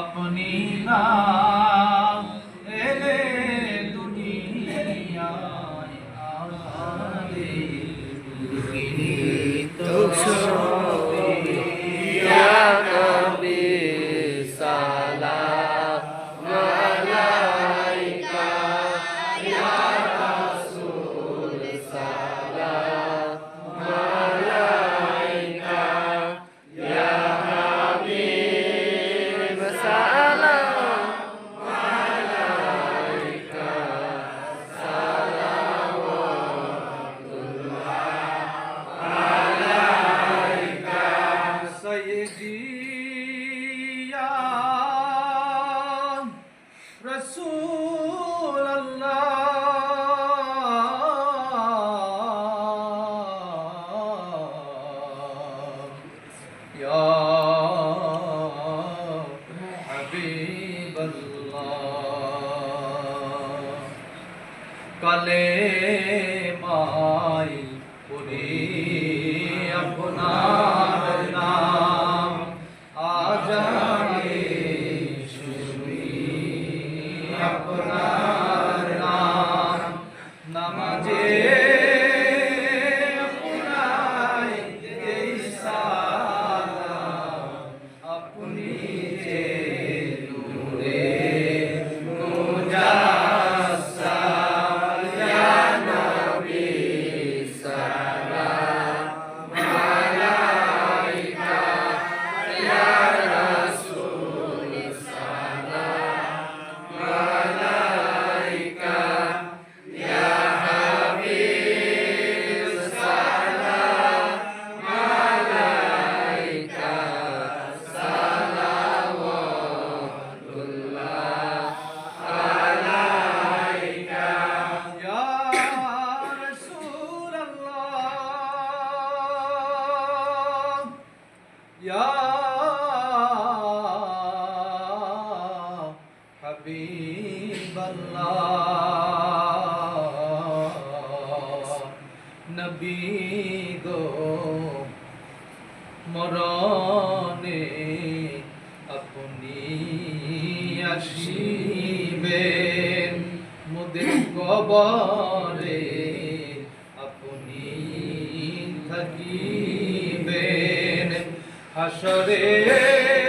अपनी ना رسول اللہ کلے مائی پوری اپنا ইয়া হাবিবাল্লাহ নবী গো মরণে আপনি আসিবেন মোদের কবরে আপনি থাকি হাসরে